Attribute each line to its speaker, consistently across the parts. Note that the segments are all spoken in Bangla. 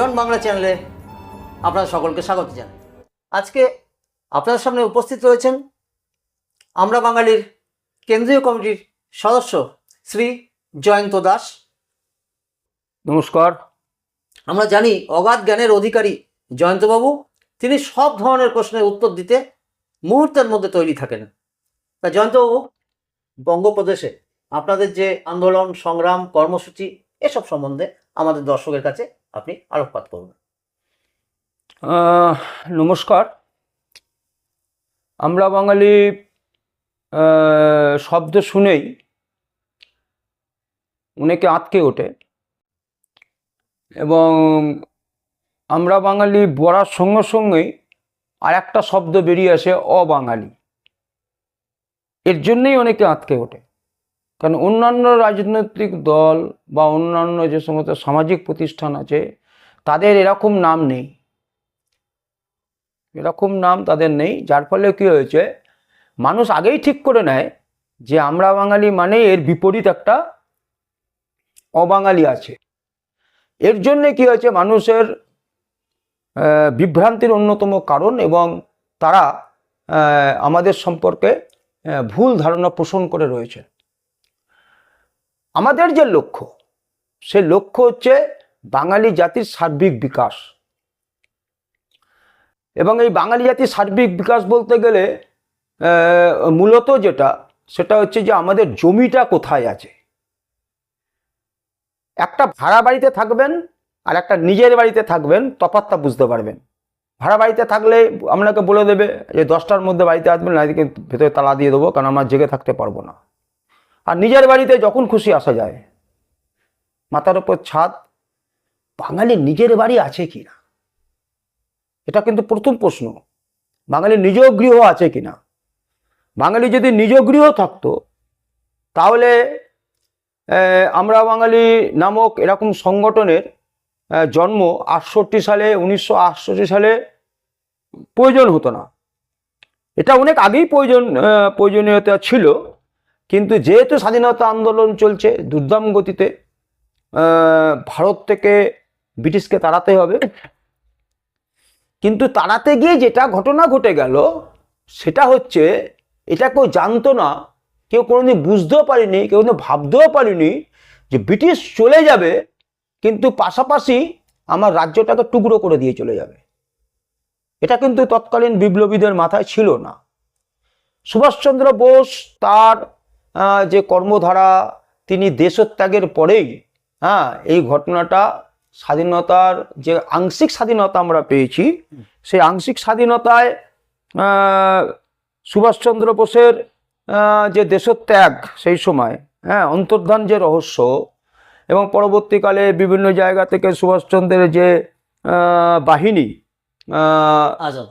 Speaker 1: ইয়ন বাংলা চ্যানেলে আপনাদের সকলকে স্বাগত জানাই। আজকে আপনাদের সামনে উপস্থিত রয়েছেন আমরা বাঙালির কেন্দ্রীয় কমিটির সদস্য শ্রী জয়ন্ত দাস।
Speaker 2: নমস্কার।
Speaker 1: আমরা জানি অগাধ জ্ঞানের অধিকারী জয়ন্তবাবু তিনি সব ধরনের প্রশ্নের উত্তর দিতে মুহূর্তের মধ্যে তৈরি থাকেন। তা জয়ন্তবাবু বঙ্গপ্রদেশে আপনাদের যে আন্দোলন সংগ্রাম কর্মসূচি এসব সম্বন্ধে আমাদের দর্শকের কাছে আপনি আলোকপাত
Speaker 2: আহ, নমস্কার। আমরা বাঙালি শব্দ শুনেই অনেকে আটকে ওঠে এবং আমরা বাঙালি বলার সঙ্গে সঙ্গেই আর একটা শব্দ বেরিয়ে আসে অবাঙালি। এর জন্যই অনেকে আটকে ওঠে। কারণ অন্যান্য রাজনৈতিক দল বা অন্যান্য যে সমস্ত সামাজিক প্রতিষ্ঠান আছে, তাদের এরকম নাম নেই। এরকম নাম তাদের নেই, যার ফলে কি হয়েছে, মানুষ আগেই ঠিক করে নেয় যে আমরা বাঙালি মানে এর বিপরীত একটা অবাঙালি আছে। এর জন্যে কি হয়েছে, মানুষের বিভ্রান্তির অন্যতম কারণ এবং তারা আমাদের সম্পর্কে ভুল ধারণা পোষণ করে রয়েছে। আমাদের যে লক্ষ্য, সে লক্ষ্য হচ্ছে বাঙালি জাতির সার্বিক বিকাশ। এবং এই বাঙালি জাতির সার্বিক বিকাশ বলতে গেলে মূলত যেটা, সেটা হচ্ছে যে আমাদের জমিটা কোথায় আছে। একটা ভাড়া বাড়িতে থাকবেন আর একটা নিজের বাড়িতে থাকবেন, তফাৎটা বুঝতে পারবেন। ভাড়া বাড়িতে থাকলে আপনাকে বলে দেবে যে দশটার মধ্যে বাড়িতে আসবেন, না ভেতরে তালা দিয়ে দেবো, কারণ আমরা জেগে থাকতে পারব না। আর নিজের বাড়িতে যখন খুশি আসা যায়। মাথার ওপর ছাদ বাঙালির নিজের বাড়ি আছে কি না এটা কিন্তু প্রথম প্রশ্ন। বাঙালির নিজ গৃহ আছে কি না বাঙালি যদি নিজ গৃহ থাকতো, তাহলে আমরা বাঙালি নামক এরকম সংগঠনের জন্ম আটষট্টি সালে, উনিশশো আটষট্টি সালে প্রয়োজন হতো না। এটা অনেক আগেই প্রয়োজন প্রয়োজনীয়তা ছিল। কিন্তু যেহেতু স্বাধীনতা আন্দোলন চলছে, দুর্দাম গতিতে ভারত থেকে ব্রিটিশকে তাড়াতে হবে। কিন্তু তাড়াতে গিয়ে যেটা ঘটনা ঘটে গেল, সেটা হচ্ছে, এটা কেউ জানতো না, কেউ কোনোদিন বুঝতেও পারিনি, কেউ কোনোদিন ভাবতেও পারিনি যে ব্রিটিশ চলে যাবে, কিন্তু পাশাপাশি আমার রাজ্যটাকে টুকরো করে দিয়ে চলে যাবে। এটা কিন্তু তৎকালীন বিপ্লবীদের মাথায় ছিল না। সুভাষচন্দ্র বোস তার যে কর্মধারা তিনি দেশত্যাগের পরেই হ্যাঁ এই ঘটনাটা স্বাধীনতার যে আংশিক স্বাধীনতা আমরা পেয়েছি সেই আংশিক স্বাধীনতায় সুভাষচন্দ্র বোসের যে দেশত্যাগ সেই সময় হ্যাঁ অন্তর্ধান যে রহস্য এবং পরবর্তীকালে বিভিন্ন জায়গা থেকে সুভাষচন্দ্রের যে বাহিনী
Speaker 1: আজাদ।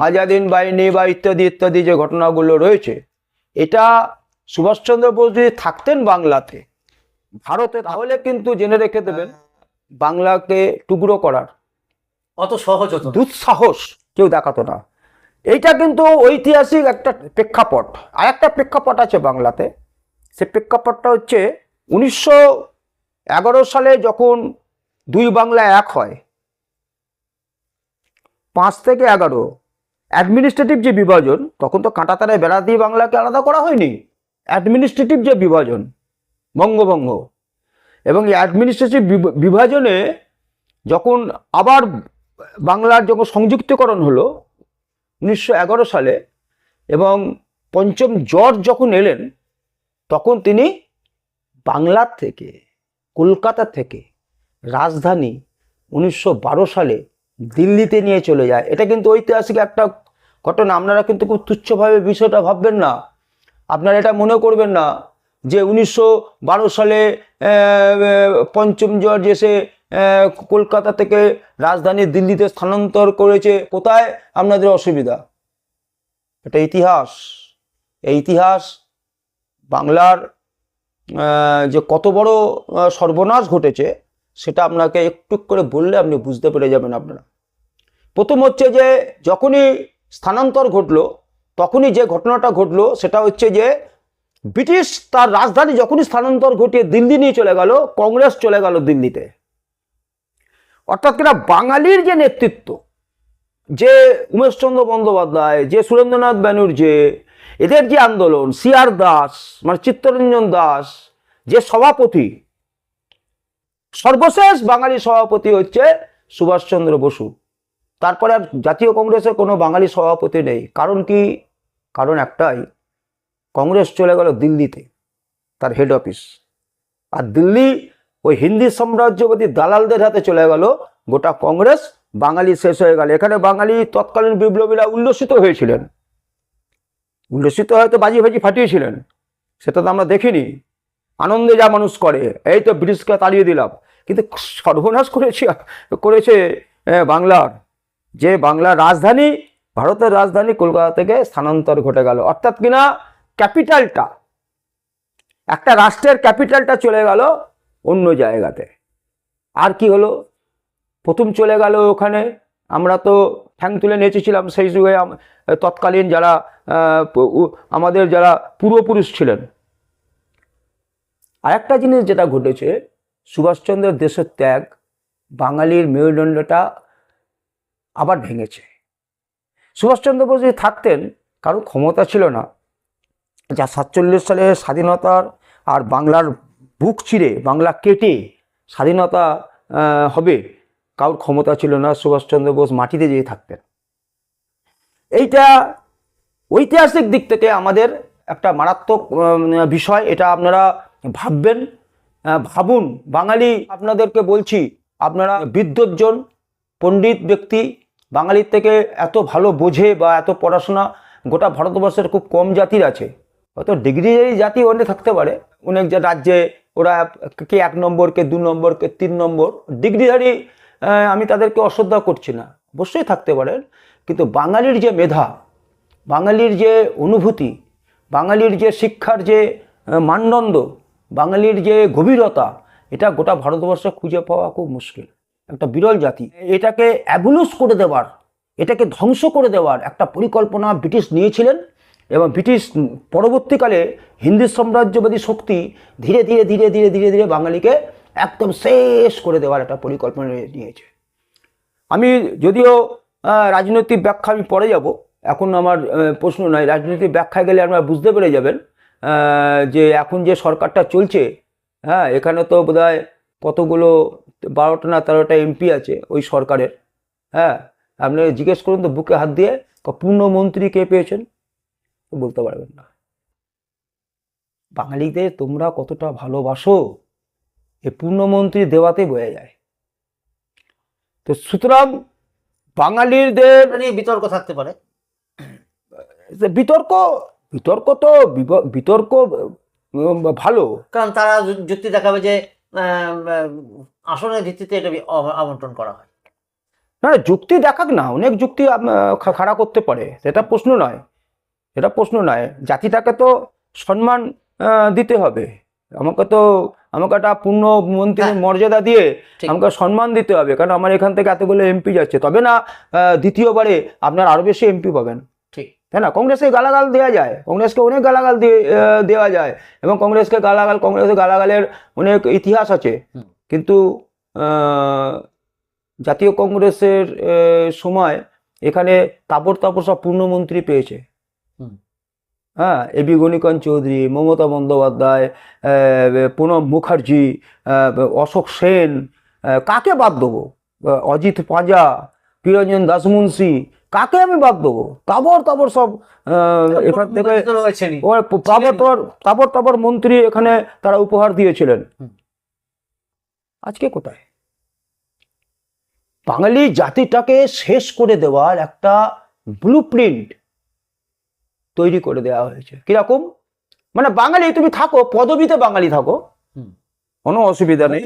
Speaker 2: আজাদিন বাহিনী বা ইত্যাদি ইত্যাদি যে ঘটনাগুলো রয়েছে এটা সুভাষচন্দ্র বোস যদি থাকতেন বাংলাতে ভারতে তাহলে কিন্তু জেনে রেখে দেবেন বাংলাকে টুকরো করার।
Speaker 1: অত সহজ হতো
Speaker 2: দুঃসাহস কেউ দেখাতো না। এইটা কিন্তু ঐতিহাসিক একটা প্রেক্ষাপট। আর একটা প্রেক্ষাপট আছে বাংলাতে। সে প্রেক্ষাপটটা হচ্ছে উনিশশো এগারো সালে যখন দুই বাংলা এক হয় পাঁচ থেকে এগারো অ্যাডমিনিস্ট্রেটিভ যে বিভাজন তখন তো কাঁটাতারায় বেড়া দিয়ে বাংলাকে আলাদা করা হয়নি। অ্যাডমিনিস্ট্রেটিভ যে বিভাজন, বঙ্গভঙ্গ, এবং এই অ্যাডমিনিস্ট্রেটিভ বিভাজনে যখন আবার বাংলার যখন সংযুক্তকরণ হলো, উনিশশো এগারো সালে, এবং পঞ্চম জর্জ যখন এলেন, তখন তিনি বাংলার থেকে, কলকাতা থেকে রাজধানী উনিশশো বারো সালে দিল্লিতে নিয়ে চলে যায়। এটা কিন্তু ঐতিহাসিক একটা ঘটনা। আপনারা কিন্তু খুব তুচ্ছভাবে বিষয়টা ভাববেন না। আপনারা এটা মনে করবেন না যে উনিশশো বারো সালে পঞ্চম জর্জ এসে কলকাতা থেকে রাজধানী দিল্লিতে স্থানান্তর করেছে, কোথায়? আপনাদের অসুবিধা। এটা ইতিহাস। এই ইতিহাস বাংলার যে কত বড় সর্বনাশ ঘটেছে, সেটা আপনাকে একটু করে বললে আপনি বুঝতে পেরে যাবেন আপনারা। প্রথম হচ্ছে যে যখনই স্থানান্তর ঘটলো তখনই যে ঘটনাটা ঘটলো, সেটা হচ্ছে যে ব্রিটিশ তার রাজধানী যখনই স্থানান্তর ঘটিয়ে দিল্লি নিয়ে চলে গেল, কংগ্রেস চলে গেল দিল্লিতে। অর্থাৎ কিনা বাঙালির যে নেতৃত্ব, যে উমেশচন্দ্র বন্দ্যোপাধ্যায়, যে সুরেন্দ্রনাথ ব্যানার্জি এদের যে আন্দোলন সিআর দাস মানে চিত্তরঞ্জন দাস, যে সভাপতি, সর্বশেষ বাঙালি সভাপতি হচ্ছে সুভাষচন্দ্র বসু। তারপরে আর জাতীয় কংগ্রেসে কোনো বাঙালি সভাপতি নেই। কারণ কি? কারণ একটাই, কংগ্রেস চলে গেল দিল্লিতে, তার হেড অফিস আর দিল্লি ওই হিন্দি সাম্রাজ্যবাদী দালালদের হাতে চলে গেল, গোটা কংগ্রেস বাঙালি শেষ হয়ে গেল। এখানে বাঙালি তৎকালীন বিপ্লবীরা উল্লসিত হয়েছিলেন। উল্লসিত হয়তো বাজি ভাজি ফাটিয়েছিলেন সেটা তো আমরা দেখিনি। আনন্দে যা মানুষ করে, এই তো ব্রিটিশকে তাড়িয়ে দিলাম। কিন্তু সর্বনাশ করেছে করেছে বাংলার। যে বাংলার রাজধানী ভারতের রাজধানী কলকাতা থেকে স্থানান্তর ঘটে গেল। অর্থাৎ কিনা ক্যাপিটালটা, একটা রাষ্ট্রের ক্যাপিটালটা চলে গেল অন্য জায়গাতে। আর কি হলো? প্রথম চলে গেল ওখানে। আমরা তো ঠ্যাং তুলে নেচেছিলাম সেই যুগে তৎকালীন যারা আমাদের যারা পূর্বপুরুষ ছিলেন। আরেকটা জিনিস যেটা ঘটেছে, সুভাষচন্দ্রের দেশের ত্যাগ বাঙালির মেরুদণ্ডটা আবার ভেঙেছে। সুভাষচন্দ্র বোস যদি থাকতেন কারণ ক্ষমতা ছিল না। যা সাতচল্লিশ সালে স্বাধীনতার আর বাংলার বুক চিরে, বাংলা কেটে স্বাধীনতা হবে, কারোর ক্ষমতা ছিল না সুভাষচন্দ্র বোস মাটিতে যেয়ে থাকতেন। এইটা ঐতিহাসিক দিক থেকে আমাদের একটা মারাত্মক বিষয়, এটা আপনারা ভাববেন ভাবুন। বাঙালি, আপনাদেরকে বলছি, আপনারা বিদ্বজ্জন পণ্ডিত ব্যক্তি বাঙালির থেকে এত ভালো বোঝে বা এত পড়াশোনা গোটা ভারতবর্ষের খুব কম জাতির আছে। হয়তো ডিগ্রিধারী জাতি অনেক থাকতে পারে। অনেক যে রাজ্যে ওরা কে এক নম্বর, কে দু নম্বর, কে তিন নম্বর ডিগ্রিধারী আমি তাদেরকে অশ্রদ্ধা করছি না। অবশ্যই থাকতে পারেন কিন্তু বাঙালির যে মেধা, বাঙালির যে অনুভূতি, বাঙালির যে শিক্ষার যে মানদণ্ড, বাঙালির যে গভীরতা, এটা গোটা ভারতবর্ষে খুঁজে পাওয়া খুব মুশকিল। একটা বিরল জাতি। এটাকে অ্যাবুলুস করে দেওয়ার, এটাকে ধ্বংস করে দেওয়ার একটা পরিকল্পনা ব্রিটিশ নিয়েছিলেন এবং ব্রিটিশ পরবর্তীকালে হিন্দি সাম্রাজ্যবাদী শক্তি ধীরে ধীরে ধীরে ধীরে ধীরে ধীরে বাঙালিকে একদম শেষ করে দেওয়ার একটা পরিকল্পনা নিয়েছে। আমি যদিও রাজনৈতিক ব্যাখ্যা আমি পরে যাব, এখন আমার প্রশ্ন নয়, রাজনৈতিক ব্যাখ্যায় গেলে আপনারা বুঝতে পেরে যাবেন যে এখন যে সরকারটা চলছে হ্যাঁ এখানে তো বোধহয় কতগুলো বারোটা না তেরোটা এমপি আছে ওই সরকারের হ্যাঁ? আপনি জিজ্ঞেস করুন তো বুকে হাত দিয়ে পূর্ণমন্ত্রী কে পেয়েছেন? বলতে পারবেন না। বাঙালিদের তোমরা কতটা ভালোবাসো এ পূর্ণমন্ত্রী দেওয়াতে বয়ে যায়। তো সুতরাং বাঙালিদের
Speaker 1: নিয়ে বিতর্ক থাকতে পারে।
Speaker 2: বিতর্ক বিতর্ক তো বিতর্ক ভালো।
Speaker 1: কারণ তারা যুক্তি দেখাবে যে আসনের ভিত্তিতে এটা আবন্টন করা হয়।
Speaker 2: না যুক্তি দেখাক না অনেক যুক্তি খাড়া করতে পারে সেটা প্রশ্ন নয়। সেটা প্রশ্ন নয়। জাতিটাকে তো সম্মান দিতে হবে। আমাকে তো আমাকে একটা পূর্ণ মন্ত্রীর
Speaker 1: হ্যাঁ।
Speaker 2: মর্যাদা দিয়ে আমাকে সম্মান দিতে হবে কারণ আমার এখান থেকে এতগুলো এমপি যাচ্ছে। তবে না দ্বিতীয়বারে আপনার আরও বেশি এমপি পাবেন। তাই না? কংগ্রেসকে গালাগাল দেওয়া যায়। কংগ্রেসকে অনেক গালাগাল দেওয়া যায়। এবং কংগ্রেসকে গালাগাল কংগ্রেসের গালাগালের অনেক ইতিহাস আছে। কিন্তু জাতীয় কংগ্রেসের সময় এখানে তাপর তাপর সব পূর্ণমন্ত্রী পেয়েছে। হ্যাঁ এবি গণিকান চৌধুরী মমতা বন্দ্যোপাধ্যায় প্রণব মুখার্জি অশোক সেন কাকে বাদ দেবো? অজিত পাঁজা পিরঞ্জন দাসমুন্সি কাকে আমি বাদ দেবো? তাবর তাবর সব আহ, এখান থেকে তাবর তাবর তাবর তাবর মন্ত্রী এখানে তারা উপহার দিয়েছিলেন। আজকে কোথায়? বাঙালি জাতিটাকে শেষ করে দেওয়ার একটা ব্লু প্রিন্ট তৈরি করে দেওয়া হয়েছে। কীরকম? মানে বাঙালি তুমি থাকো পদবিতে বাঙালি থাকো। কোনো অসুবিধা নেই।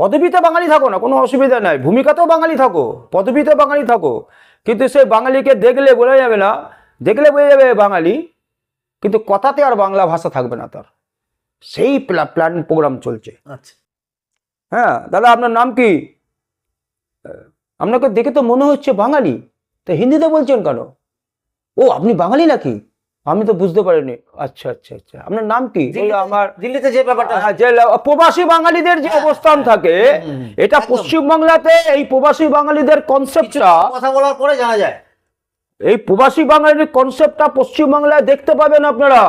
Speaker 2: পদবিতে বাঙালি থাকো না কোনো অসুবিধা নাই। ভূমিকাতেও বাঙালি থাকো পদবিতে বাঙালি থাকো। কিন্তু সে বাঙালিকে দেখলে বোঝা যাবে না দেখলে বোঝা যাবে বাঙালি কিন্তু কথাতে আর বাংলা ভাষা থাকবে না তার। সেই প্ল্যান প্রোগ্রাম চলছে।
Speaker 1: আচ্ছা।
Speaker 2: হ্যাঁ দাদা আপনার নাম কি? আপনাকে দেখে তো মনে হচ্ছে বাঙালি। তা হিন্দিতে বলছেন কেন? ও আপনি বাঙালি নাকি? আমি তো বুঝতে পারিনি। আচ্ছা আচ্ছা আচ্ছা। আপনার নাম কি? আমার
Speaker 1: দিল্লিতে যে ব্যাপারটা
Speaker 2: প্রবাসী বাঙালিদের যে
Speaker 1: হ্যাঁ,
Speaker 2: অবস্থান থাকে এটা। পশ্চিমবাংলাতে এই প্রবাসী বাঙালিদের কনসেপ্টটা
Speaker 1: কথা বলার পরে জানা যায়।
Speaker 2: এই প্রবাসী বাঙালির কনসেপ্টটা পশ্চিমবাংলায় দেখতে পাবেন আপনারা।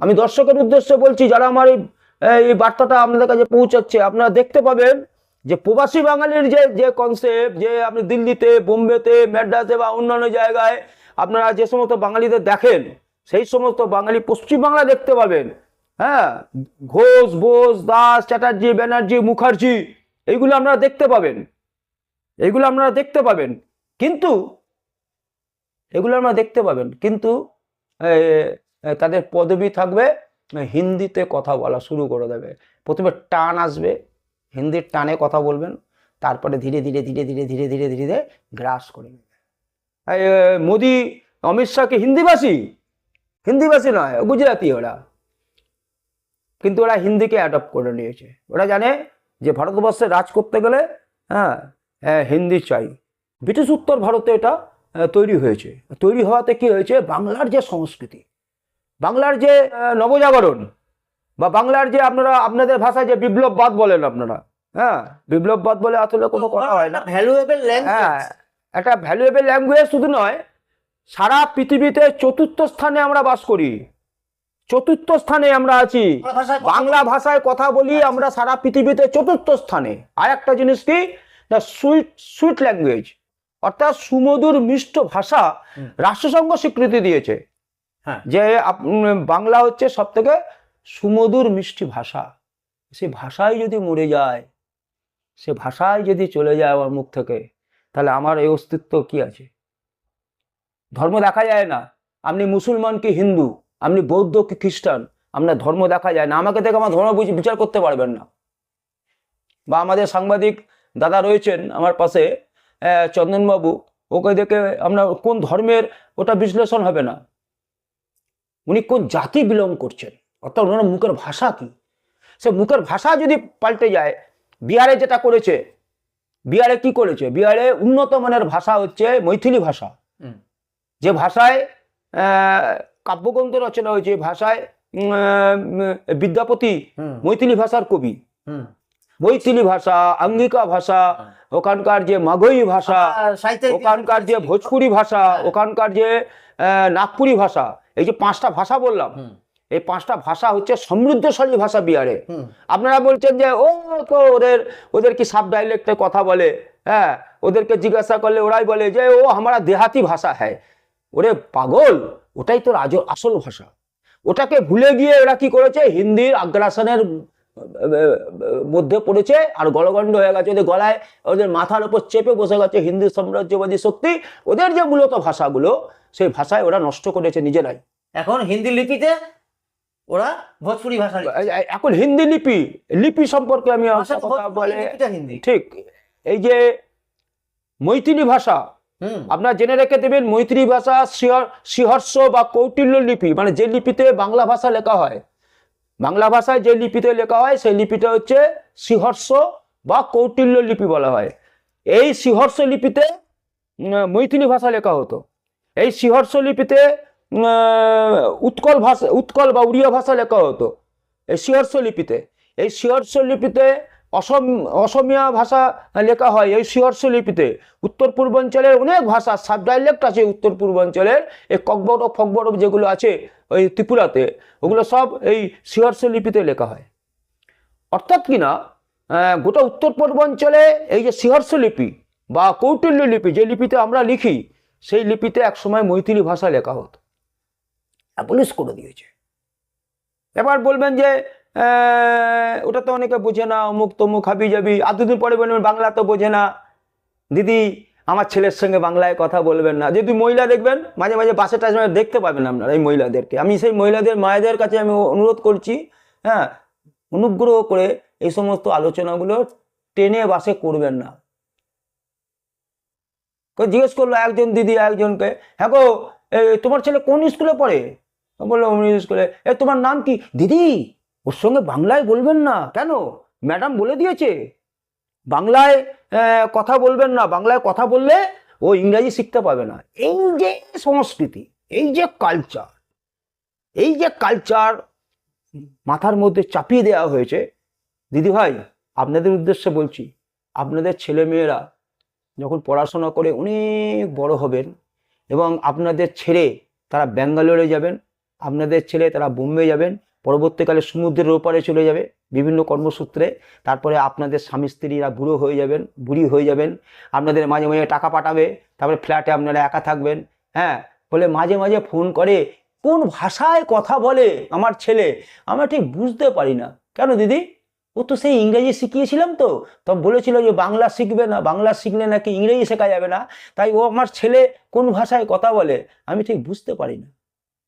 Speaker 2: আমি দর্শকের উদ্দেশ্যে বলছি যারা আমার এই এই বার্তাটা আপনাদের কাছে পৌঁছাচ্ছে আপনারা দেখতে পাবেন যে প্রবাসী বাঙালির যে যে কনসেপ্ট যে আপনি দিল্লিতে বোম্বেতে ম্যাড্রাসে বা অন্যান্য জায়গায় আপনারা যে সমস্ত বাঙালিদের দেখেন সেই সমস্ত বাঙালি পশ্চিমবাংলা দেখতে পাবেন হ্যাঁ ঘোষ বোস দাস চ্যাটার্জি ব্যানার্জি মুখার্জি এইগুলো আপনারা দেখতে পাবেন এইগুলো আপনারা দেখতে পাবেন কিন্তু এগুলো আপনারা দেখতে পাবেন কিন্তু তাদের পদবি থাকবে হিন্দিতে কথা বলা শুরু করে দেবে প্রথমে টান আসবে হিন্দির টানে কথা বলবেন তারপরে ধীরে ধীরে ধীরে ধীরে ধীরে ধীরে ধীরে গ্রাস করে নেবে মোদি অমিত শাহ কি হিন্দিভাষী? হিন্দিভাষী নয় গুজরাটি ওরা। কিন্তু ওরা হিন্দিকে অ্যাডপ্ট করে নিয়েছে। ওরা জানে যে ভারতবর্ষে রাজ করতে গেলে হ্যাঁ হ্যাঁ, হিন্দি চাই। ব্রিটিশ উত্তর ভারতে এটা তৈরি হয়েছে। তৈরি হওয়াতে কি হয়েছে? বাংলার যে সংস্কৃতি বাংলার যে নবজাগরণ বা বাংলার যে আপনারা আপনাদের ভাষায় যে বিপ্লববাদ বলেন আপনারা হ্যাঁ বিপ্লববাদ বলে আসলে কোনো কথা হয় না।
Speaker 1: ভ্যালুয়েবল
Speaker 2: হ্যাঁ একটা ভ্যালুয়েবল ল্যাঙ্গুয়েজ শুধু নয় সারা পৃথিবীতে চতুর্থ স্থানে আমরা বাস করি। চতুর্থ স্থানে আমরা আছি। বাংলা ভাষায় কথা বলি আমরা সারা পৃথিবীতে চতুর্থ স্থানে। আর একটা জিনিস কি? না সুইট সুইট ল্যাঙ্গুয়েজ অর্থাৎ সুমধুর মিষ্ট ভাষা রাষ্ট্রসংঘ স্বীকৃতি দিয়েছে।
Speaker 1: হ্যাঁ।
Speaker 2: যে বাংলা হচ্ছে সব থেকে সুমধুর মিষ্টি ভাষা। সে ভাষাই যদি মরে যায় সে ভাষায় যদি চলে যায় আমার মুখ থেকে তাহলে আমার এই অস্তিত্ব কি আছে? ধর্ম দেখা যায় না। আপনি মুসলমান কি হিন্দু? আপনি বৌদ্ধ কি খ্রিস্টান? আপনার ধর্ম দেখা যায় না। আমাকে দেখে আমার ধর্ম বিচার করতে পারবেন না। বা আমাদের সাংবাদিক দাদা রয়েছেন আমার পাশে চন্দনবাবু। ওকে দেখে আমরা কোন ধর্মের ওটা বিশ্লেষণ হবে না। উনি কোন জাতি বিলং করছেন? অর্থাৎ ওনার মুখের ভাষা কি? সে মুখের ভাষা যদি পাল্টে যায়, বিহারে যেটা করেছে বিহারে কি করেছে? বিহারে উন্নত মানের ভাষা হচ্ছে মৈথিলি ভাষা। যে ভাষায় কাব্যগ্রন্থ রচনা হয়েছে ভাষায় বিদ্যাপতি মৈথিলি ভাষার কবি।
Speaker 1: হুম।
Speaker 2: মৈথিলি ভাষা আঙ্গিকা ভাষা ওখানকার যে মাগই ভাষা
Speaker 1: আর
Speaker 2: ওখানকার যে ভোজপুরি ভাষা ওখানকার যে নাগপুরি ভাষা এই যে পাঁচটা ভাষা বললাম এই পাঁচটা ভাষা হচ্ছে সমৃদ্ধশালী ভাষা বিহারে। আপনারা বলছেন যে ও তো ওদের ওদের কি সাব ডাইলেক্টে কথা বলে? হ্যাঁ ওদেরকে জিজ্ঞাসা করলে ওরাই বলে যে ও আমরা দেহাতি ভাষা। হ্যায় ওরে পাগল ওটাই তো রাজ আসল ভাষা। ওটাকে ভুলে গিয়ে ওরা কি করেছে? হিন্দির আগ্রাসনের মধ্যে পড়েছে আর গলগণ্ড হয়ে গেছে। ওদের গলায় ওদের মাথার উপর চেপে বসে গেছে হিন্দি সাম্রাজ্যবাদী শক্তি। ওদের যে মূলত ভাষাগুলো সেই ভাষায় ওরা নষ্ট করেছে নিজেরাই।
Speaker 1: এখন হিন্দি লিপিতে ওরা ভোজপুরি ভাষা
Speaker 2: এখন হিন্দি লিপি লিপি সম্পর্কে আমি কথা বলে
Speaker 1: হিন্দি।
Speaker 2: ঠিক এই যে মৈথিলি ভাষা আপনারা জেনে রেখে দেবেন মৈত্রী ভাষা শিহর্ষ বা কৌটিল্য লিপি মানে যে লিপিতে বাংলা ভাষা লেখা হয় বাংলা ভাষায় যে লিপিতে লেখা হয় সেই লিপিটা হচ্ছে শিহর্ষ বা কৌটিল্য লিপি বলা হয়। এই শিহর্ষ লিপিতে মৈথিলি ভাষা লেখা হতো। এই শিহর্ষ লিপিতে উৎকল ভাষা, উৎকল বা উড়িয়া ভাষা লেখা হতো। এই শিহর্ষ লিপিতে, এই শিহর্ষ লিপিতে অসম, অসমিয়া ভাষা লেখা হয়। এই শিহর্ষ লিপিতে উত্তর পূর্বাঞ্চলের অনেক ভাষা, সাব ডাইলেক্ট আছে উত্তর পূর্বাঞ্চলের, এই ককবরব ফকবরব যেগুলো আছে ওই ত্রিপুরাতে, ওগুলো সব এই শিহর্ষ লিপিতে লেখা হয়। অর্থাৎ কিনা গোটা উত্তর পূর্বাঞ্চলে এই যে শিহর্ষ লিপি বা কৌটিল্য লিপি যে লিপিতে আমরা লিখি, সেই লিপিতে একসময় মৈথিলি ভাষা লেখা হতো। অ্যাবলিশ করে দিয়েছে। এবার বলবেন যে ওটা তো অনেকে বোঝে না, অমুক তমুক, হাবি যাবি আর দুদিন পরে বলবেন, বাংলা তো বোঝে না। দিদি, আমার ছেলের সঙ্গে বাংলায় কথা বলবেন না। যদি মহিলা দেখবেন, মাঝে মাঝে বাসে টাসে দেখতে পাবেন আপনারা এই মহিলাদেরকে। আমি সেই মহিলাদের, মায়েদের কাছে আমি অনুরোধ করছি হ্যাঁ অনুগ্রহ করে এই সমস্ত আলোচনাগুলো টেনে বাসে করবেন না। জিজ্ঞেস করল, একজন দিদি, একজনকে হ্যাঁ গো তোমার ছেলে কোন স্কুলে পড়ে? বলল অমনি স্কুলে এ, তোমার নাম কি? দিদি, ওর সঙ্গে বাংলায় বলবেন না। কেন? ম্যাডাম বলে দিয়েছে। বাংলায় কথা বলবেন না। বাংলায় কথা বললে ও ইংরাজি শিখতে পাবে না। এই যে সংস্কৃতি, এই যে কালচার এই যে কালচার মাথার মধ্যে চাপিয়ে দেওয়া হয়েছে দিদিভাই আপনাদের উদ্দেশ্যে বলছি, আপনাদের ছেলেমেয়েরা যখন পড়াশোনা করে অনেক বড় হবেন এবং আপনাদের ছেড়ে তারা ব্যাঙ্গালোরে যাবেন আপনাদের ছেলে তারা বোম্বে যাবেন, পরবর্তীকালে সমুদ্রের ওপারে চলে যাবে, বিভিন্ন কর্মসূত্রে। তারপরে আপনাদের স্বামী, স্ত্রীরা বুড়ো হয়ে যাবেন, বুড়ি হয়ে যাবেন। আপনাদের মাঝে মাঝে টাকা পাঠাবে, তারপরে ফ্ল্যাটে আপনারা একা থাকবেন। হ্যাঁ বলে মাঝে মাঝে ফোন করে, কোন ভাষায় কথা বলে আমার ছেলে? আমরা ঠিক বুঝতে পারি না। কেন দিদি? ও তো সেই ইংরেজি শিখিয়েছিলাম তো। তখন বলেছিল যে বাংলা শিখবে না, বাংলা শিখলে নাকি ইংরেজি শেখা যাবে না। তাই ও আমার ছেলে কোন ভাষায় কথা বলে? আমি ঠিক বুঝতে পারি না।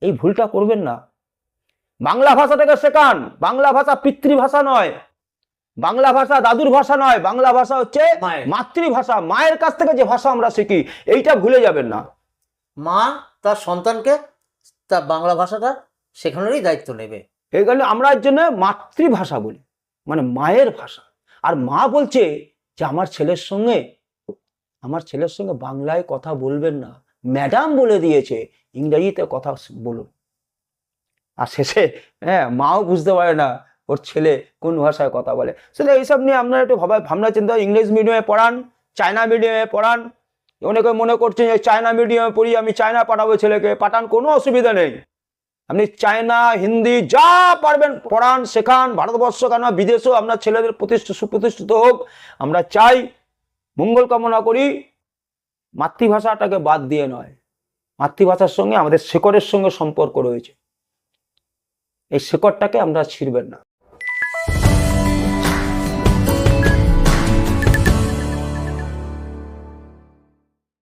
Speaker 2: এই ভুলটা করবেন না। বাংলা ভাষাটাকে শেখান। বাংলা ভাষা পিতৃভাষা নয়। বাংলা ভাষা দাদুর ভাষা নয়। বাংলা ভাষা হচ্ছে মাতৃভাষা। মায়ের কাছ থেকে যে ভাষা আমরা শিখি এইটা ভুলে যাবেন না।
Speaker 1: মা তার সন্তানকে তার বাংলা ভাষাটা শেখানোরই দায়িত্ব নেবে।
Speaker 2: এই কারণে আমরা এর জন্য মাতৃভাষা বলি মানে মায়ের ভাষা। আর মা বলছে যে আমার ছেলের সঙ্গে আমার ছেলের সঙ্গে বাংলায় কথা বলবেন না। ম্যাডাম বলে দিয়েছে ইংরেজিতে কথা বলুন। আর শেষে হ্যাঁ মাও বুঝতে পারে না ওর ছেলে কোন ভাষায় কথা বলে। সেটা এইসব নিয়ে আপনারা একটু ভাবা ভাবনা চিন্তা ইংলিশ মিডিয়ামে পড়ান, চায়না মিডিয়ামে পড়ান। অনেকে মনে করছেন যে চায়না মিডিয়ামে পড়ি, আমি চায়না পাঠাবো ছেলেকে, পাঠান কোনো অসুবিধা নেই। আপনি চায়না, হিন্দি যা পারবেন পড়ান, শেখান, ভারতবর্ষ কেন, বিদেশেও আপনার ছেলেদের প্রতিষ্ঠিত সুপ্রতিষ্ঠিত হোক। আমরা চাই, মঙ্গল কামনা করি, মাতৃভাষাটাকে বাদ দিয়ে নয়। মাতৃভাষার সঙ্গে আমাদের শেকড়ের সঙ্গে সম্পর্ক রয়েছে। এই শেকড়টাকে আমরা ছিঁড়বেন না।